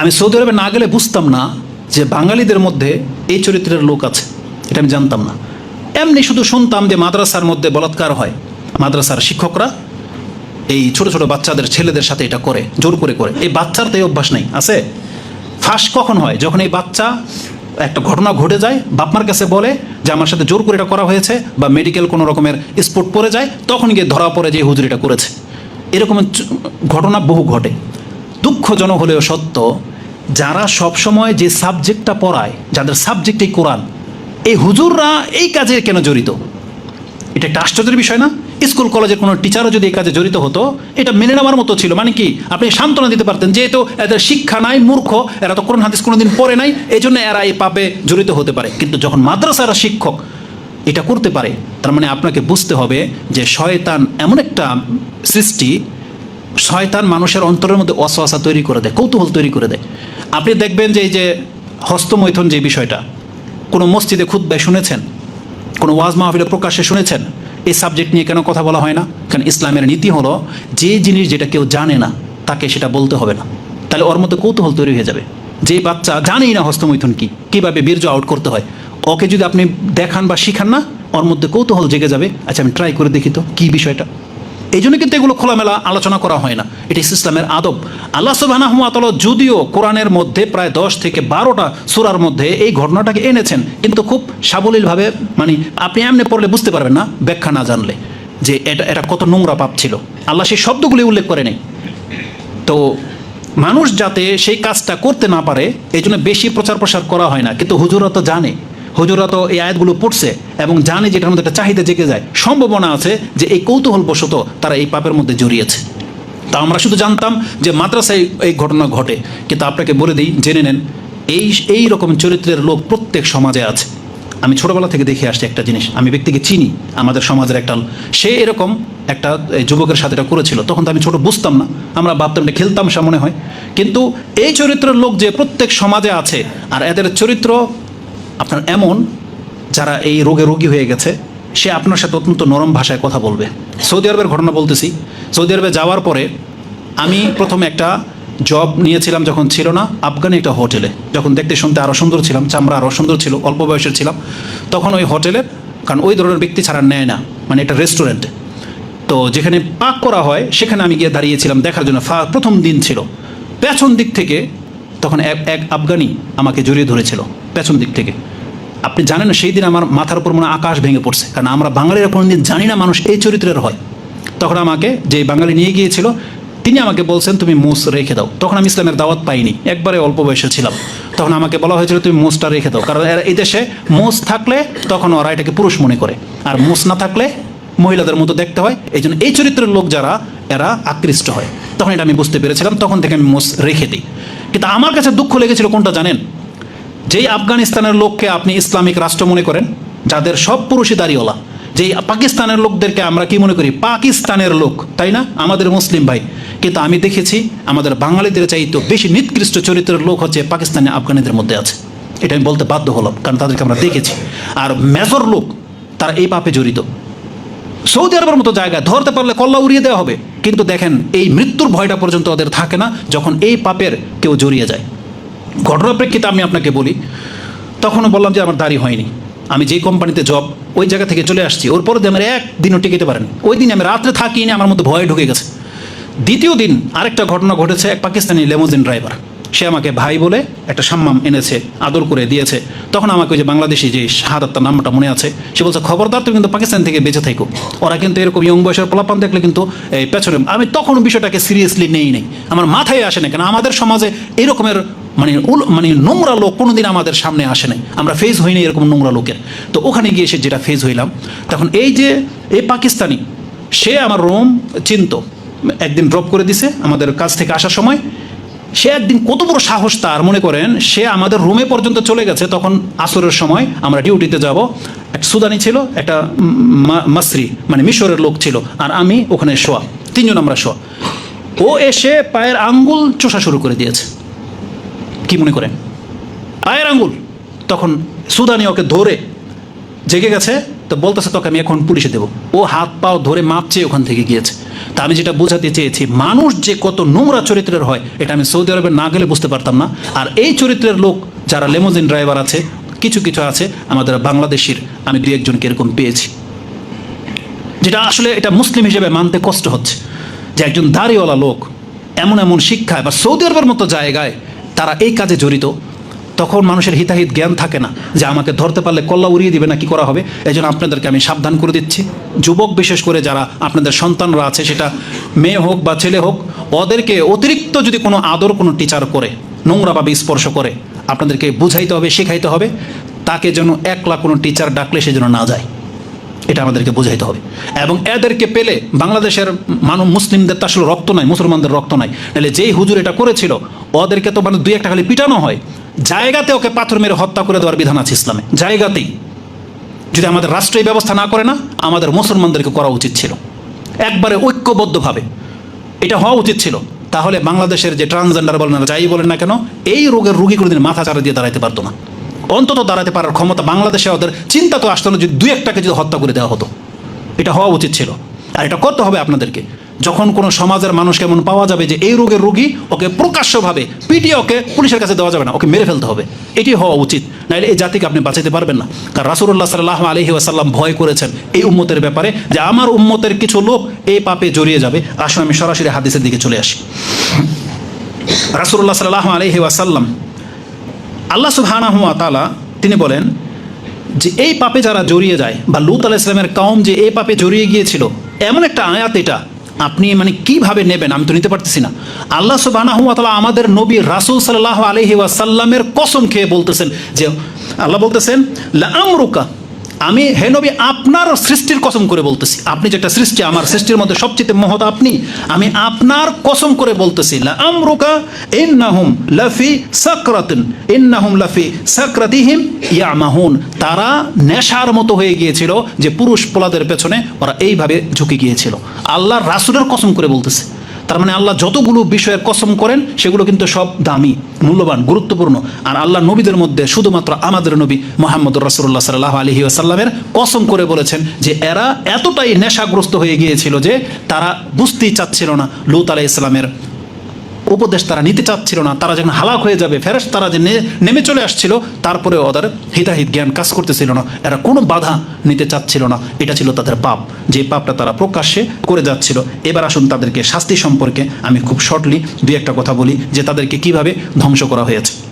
আমি সৌদি আরবে না গেলে বুঝতাম না যে বাঙালিদের মধ্যে এই চরিত্রের লোক আছে, এটা আমি জানতাম না। এমনি শুধু শুনতাম যে মাদ্রাসার মধ্যে বলাৎকার হয়, মাদ্রাসার শিক্ষকরা এই ছোট ছোট বাচ্চাদের, ছেলেদের সাথে এটা করে, জোর করে করে। এই বাচ্চার তো এই অভ্যাস নেই, আছে? ফাঁস কখন হয়? যখন এই বাচ্চা একটা ঘটনা ঘটে যায় বাপমার কাছে বলে যে আমার সাথে জোর করে এটা করা হয়েছে বা মেডিকেল কোনো রকমের স্পোর্ট পড়ে যায়, তখন গিয়ে ধরা পড়ে যে হুজুর এটা করেছে। এরকম ঘটনা বহু ঘটে। দুঃখজনক হলেও সত্য, যারা সবসময় যে সাবজেক্টটা পড়ায়, যাদের সাবজেক্টই কোরআন, এই হুজুররা এই কাজে কেন জড়িত? এটা একটা আশ্চর্যের বিষয় না? স্কুল কলেজের কোনো টিচারও যদি এই কাজে জড়িত হতো, এটা মেনে নেওয়ার মতো ছিল। মানে কি? আপনি সান্ত্বনা দিতে পারতেন, যেহেতু এদের শিক্ষা নাই, মূর্খ, এরা তো কোরআন, হাদিস কোনোদিন পড়ে নাই এই জন্য এরা এই পাপে জড়িত হতে পারে। কিন্তু যখন মাদ্রাসারা শিক্ষক এটা করতে পারে, তার মানে আপনাকে বুঝতে হবে যে শয়তান এমন একটা সৃষ্টি শয়তান মানুষের অন্তরের মধ্যে অসহসা তৈরি করে দেয়, কৌতূহল তৈরি করে দেয়। আপনি দেখবেন যে এই যে হস্তমৈথুন যে বিষয়টা, কোনো মসজিদে খুদ্ায় শুনেছেন? কোনো ওয়াজ মাহফিলে প্রকাশ্যে শুনেছেন? এই সাবজেক্ট নিয়ে কেন কথা বলা হয় না? কারণ ইসলামের নীতি হলো, যে জিনিস যেটা কেউ জানে না, তাকে সেটা বলতে হবে না। তাহলে ওর মধ্যে কৌতূহল তৈরি হয়ে যাবে। যে বাচ্চা জানেই না হস্তমৈথুন কি, কীভাবে বীর্য আউট করতে হয়। ওকে যদি আপনি দেখান বা শিখান না, ওর মধ্যে কৌতূহল জেগে যাবে। আচ্ছা আমি ট্রাই করে দেখি তো, কী বিষয়টা? এই জন্য কিন্তু এগুলো খোলামেলা আলোচনা করা হয় না। এটি ইসলামের আদব। আল্লাহ সুবাহ যদিও কোরআনের মধ্যে প্রায় দশ থেকে বারোটা সুরার মধ্যে এই ঘটনাটাকে এনেছেন, কিন্তু খুব সাবলীলভাবে মানে আপনি এমনি পড়লে বুঝতে পারবেন না, ব্যাখ্যা না জানলে, যে এটা এটা কত নোংরা পাপ ছিল। আল্লাহ সেই শব্দগুলি উল্লেখ করে নেই। তো মানুষ যাতে সেই কাজটা করতে না পারে এই জন্য বেশি প্রচার প্রসার করা হয় না, কিন্তু হুজুরা তো জানে। হুজুরা তো এই আয়াতগুলো পড়ছে এবং জানে যে এটার মধ্যে একটা চাহিদা জেগে যায়, সম্ভাবনা আছে যে এই কৌতূহলবশত তারা এই পাপের মধ্যে জড়িয়েছে। তা আমরা শুধু জানতাম যে মাদ্রাসায় এই ঘটনা ঘটে, কিন্তু আপনাকে বলে দিই, জেনে নেন, এই এই রকম চরিত্রের লোক প্রত্যেক সমাজে আছে। আমি ছোটবেলা থেকে দেখে আসছি একটা জিনিস, আমি ব্যক্তিকে চিনি, আমাদের সমাজের একটা সে এরকম একটা যুবকের সাথে এটা করেছিল, তখন তো আমি ছোট বুঝতাম না, আমরা ভাবতাম এটা খেলতাম, সে মনে হয়। কিন্তু এই চরিত্রের লোক যে প্রত্যেক সমাজে আছে, আর এদের চরিত্র আপনার এমন যারা এই রোগে রোগী হয়ে গেছে, সে আপনার সাথে অত্যন্ত নরম ভাষায় কথা বলবে। সৌদি আরবের ঘটনা বলতেছি। সৌদি আরবে যাওয়ার পরে আমি প্রথমে একটা জব নিয়েছিলাম যখন ছিল না, আফগানি একটা হোটেলে। যখন দেখতে শুনতে আরও সুন্দর ছিলাম, চামড়া আরও সুন্দর ছিল, অল্প বয়সের ছিলাম। তখন ওই হোটেলের কারণ ওই ধরনের ব্যক্তি ছাড়া নেয় না মানে একটা রেস্টুরেন্ট। তো যেখানে পাক করা হয়, সেখানে আমি গিয়ে দাঁড়িয়েছিলাম, দেখার জন্য। প্রথম দিন ছিল। পেছন দিক থেকে তখন এক এক আফগানি আমাকে জড়িয়ে ধরেছিল পেছন দিক থেকে। আপনি জানেন না, সেই দিন আমার মাথার উপর মনে আকাশ ভেঙে পড়ছে। কারণ আমরা বাঙালিরা কোনোদিন জানি না মানুষ এই চরিত্রের হয়। তখন আমাকে যে বাঙালি নিয়ে গিয়েছিল, তিনি আমাকে বলছেন, তুমি মোষ রেখে দাও। তখন আমি ইসলামের দাওয়াত পাইনি। একবারে অল্প বয়সে ছিলাম। তখন আমাকে বলা হয়েছিল, তুমি মোষটা রেখে দাও। কারণ এই দেশে মোষ থাকলে তখন ওরা এটাকে পুরুষ মনে করে। আর মোষ না থাকলে মহিলাদের মতো দেখতে হয়। এই জন্য এই চরিত্রের লোক যারা, এরা আকৃষ্ট হয়। তখন এটা আমি বুঝতে পেরেছিলাম তখন থেকে আমি মোষ রেখে দিই। কিন্তু আমার কাছে দুঃখ লেগেছিল কোনটা জানেন? যেই আফগানিস্তানের লোককে আপনি ইসলামিক রাষ্ট্র মনে করেন, যাদের সব পুরুষই দাঁড়িয়েওয়ালা যেই পাকিস্তানের লোকদেরকে আমরা কি মনে করি? পাকিস্তানের লোক, তাই না? আমাদের মুসলিম ভাই। কিন্তু আমি দেখেছি আমাদের বাঙালিদের চাইতে বেশি নিকৃষ্ট চরিত্রের লোক হচ্ছে পাকিস্তানি আফগানিদের মধ্যে আছে। এটা আমি বলতে বাধ্য হলাম, কারণ তাদেরকে আমরা দেখেছি। আর মেজর লোক, তারা এই পাপে জড়িত। সৌদি আরবের মতো জায়গায় ধরতে পারলে কল্লা উড়িয়ে দেওয়া হবে। কিন্তু দেখেন, এই মৃত্যুর ভয়টা পর্যন্ত ওদের থাকে না যখন এই পাপের কেউ জড়িয়ে যায়। ঘটনার প্রেক্ষিতে আমি আপনাকে বলি, তখনও বললাম যে আমার দাড়ি হয়নি। আমি যেই কোম্পানিতে জব ওই জায়গা থেকে চলে আসছি। ওর পরে আমার একদিনও টিকিতে পারেনি। ওই দিন আমি রাত্রে থাকিনি, আমার মধ্যে ভয় ঢুকে গেছে। দ্বিতীয় দিন আরেকটা ঘটনা ঘটেছে এক পাকিস্তানি লেমোজিন ড্রাইভার সে আমাকে ভাই বলে একটা সাম্মাম এনেছে, আদর করে দিয়েছে। তখন আমাকে ওই যে বাংলাদেশি যে শাহাদাত্তার নামটা মনে আছে, সে বলছে, খবরদার, তুমি কিন্তু পাকিস্তান থেকে বেঁচে থাকো। ওরা কিন্তু এরকম ইয়ং বয়সের পোলাপান দেখলে কিন্তু, এই, পেছনে, আমি তখন বিষয়টাকে সিরিয়াসলি নেই নেই। আমার মাথায় আসে না কেন? আমাদের সমাজে এরকমের মানে মানে নোংরা লোক কোনোদিন আমাদের সামনে আসে নাই। আমরা ফেস হইনি এরকম নোংরা লোকের। তো ওখানে গিয়ে সে যেটা ফেস হইলাম, তখন এই যে, এই পাকিস্তানি, সে আমার রোম চিন্ত। একদিন ড্রপ করে দিছে আমাদের কাছ থেকে আসার সময়। সে একদিন কত বড় সাহস তার, মনে করেন, সে আমাদের রুমে পর্যন্ত চলে গেছে, তখন আসরের সময় আমরা ডিউটিতে যাব। একটা সুদানি ছিল, একটা মাসরি মানে মিশরের লোক ছিল, আর আমি ওখানে শোয়া, তিনজন আমরা শোয়া। ও এসে পায়ের আঙ্গুল চোষা শুরু করে দিয়েছে। কি মনে করেন? পায়ের আঙ্গুল। তখন সুদানি ওকে ধরে জেগে গেছে তো বলতেছে, তোকে আমি এখন পুলিশে দেবো। ও হাত পাও ধরে মাপছে, ওখান থেকে গিয়েছে। তা আমি যেটা বোঝাতে চেয়েছি, মানুষ যে কত নোংরা চরিত্রের হয়, এটা আমি সৌদি আরবে না গেলে বুঝতে পারতাম না। আর এই চরিত্রের লোক যারা লেমোজিন ড্রাইভার আছে, কিছু কিছু আছে, আমাদের বাংলাদেশের আমি দু একজনকে এরকম পেয়েছি। যেটা আসলে এটা মুসলিম হিসেবে মানতে কষ্ট হচ্ছে যে একজন দাড়িওয়ালা লোক এমন এমন শিক্ষায় বা সৌদি আরবের মতো জায়গায় তারা এই কাজে জড়িত। তখন মানুষের হিতাহিত জ্ঞান থাকে না যে আমাকে ধরতে পারলে কল্লা উড়িয়ে দিবে না, কি করা হবে? এই জন্য আপনাদেরকে আমি সাবধান করে দিচ্ছি। যুবক বিশেষ করে যারা আপনাদের সন্তানরা আছে, সেটা মেয়ে হোক বা ছেলে হোক, ওদেরকে অতিরিক্ত যদি কোনো আদর কোনো টিচার করে নোংরাভাবে স্পর্শ করে, আপনাদেরকে বুঝাইতে হবে, শেখাইতে হবে, তাকে যেন একলা কোনো টিচার ডাকলে সে যেন না যায়। এটা আমাদেরকে বোঝাইতে হবে। এবং এদেরকে পেলে, বাংলাদেশের মানুষ মুসলিমদের তো আসলে রক্ত নাই, মুসলমানদের রক্ত নাই। নাহলে যেই হুজুর এটা করেছিল, ওদেরকে তো মানে দুই একটা খালি পিটানো হয়। জায়গাতে ওকে পাথর মেরে হত্যা করে দেওয়ার বিধান আছে ইসলামে, জায়গাতেই। যদি আমাদের রাষ্ট্রীয় ব্যবস্থা না করে না, আমাদের মুসলমানদেরকে করা উচিত ছিল। একবারে ঐক্যবদ্ধভাবে এটা হওয়া উচিত ছিল। তাহলে বাংলাদেশের যে ট্রান্সজেন্ডার বলেন যাই বলেন না কেন, এই রোগের রুগী কোনোদিন মাথা চারা দিয়ে দাঁড়াতে পারতো না। অন্তত দাঁড়াতে পারার ক্ষমতা বাংলাদেশে ওদের, চিন্তা তো আসতো না যদি দু একটাকে যদি হত্যা করে দেওয়া হতো। এটা হওয়া উচিত ছিল। আর এটা করতে হবে আপনাদেরকে। যখন কোনো সমাজের মানুষ কেমন পাওয়া যাবে যে এই রোগের রোগী ওকে প্রকাশ্যভাবে পিটিয়ে ওকে পুলিশের কাছে দেওয়া যাবে না, ওকে মেরে ফেলতে হবে। এটি হওয়া উচিত। নাহলে এই জাতিকে আপনি বাঁচাতে পারবেন না। কারণ রাসুল্লাহ সাল্লাহ আলহি আসাল্লাম ভয় করেছেন এই উম্মতের ব্যাপারে যে আমার উম্মতের কিছু লোক এই পাপে জড়িয়ে যাবে। আসলে আমি সরাসরি হাদিসের দিকে চলে আসি। রাসুল্লাহ সাল্লাহ আলহি আসাল্লাম আল্লাহ সুবহানাহু হুয়া তালা তিনি বলেন যে এই পাপে যারা জড়িয়ে যায় বা লুত আলাহ ইসলামের কাউম যে এই পাপে জড়িয়ে গিয়েছিল, এমন একটা আয়াত এটা আপনি মানে কীভাবে নেবেন? আমি তো নিতে পারতেছি না। আল্লাহ সুবহানাহু ওয়া আমাদের নবী রাসুল সাল্লাহ আলাইহি ওয়াসাল্লামের কসম খেয়ে বলতেছেন যে, আল্লাহ বলতেছেন আমরুকা আমি, হে নবী আপনার সৃষ্টির কসম করে বলতেছি। আপনি যেটা সৃষ্টি, আমার সৃষ্টির মধ্যে সবচেয়ে মহৎ আপনি। আমি আপনার কসম করে বলতেছি আমরুকা ইন্নাহুম লাফি সাকরাতিন। ইন্নাহুম লাফি সাকরাতিহিম ইয়ামাহুন। তারা নেশার মতো হয়ে গিয়েছিল যে পুরুষ পোলাদের পেছনে ওরা এইভাবে ঝুঁকে গিয়েছিল। আল্লাহর রাসূলের কসম করে বলতেছে। তার মানে আল্লাহ যতগুলো বিষয়ের কসম করেন, সেগুলো কিন্তু সব দামি, মূল্যবান, গুরুত্বপূর্ণ। আর আল্লাহ নবীদের মধ্যে শুধুমাত্র আমাদের নবী মোহাম্মদ রাসুল্লাহ সাল্লাহ আলহি আসাল্লামের কসম করে বলেছেন যে, এরা এতটাই নেশাগ্রস্ত হয়ে গিয়েছিল যে তারা বুঝতেই চাচ্ছিল না লুত আলাহ ইসলামের উপদেশ তারা নিতে চাচ্ছিল না। তারা যখন হালাক হয়ে যাবে ফেরেস তারা যে নেমে চলে আসছিল তারপরে ওদের হিতাহিত জ্ঞান কাজ করতেছিল না। এরা কোনো বাধা নিতে চাচ্ছিল না। এটা ছিল তাদের পাপ। যে পাপটা তারা প্রকাশ্যে করে যাচ্ছিল। এবার আসুন তাদেরকে শাস্তি সম্পর্কে আমি খুব শর্টলি দুই একটা কথা বলি, যে তাদেরকে কীভাবে ধ্বংস করা হয়েছে।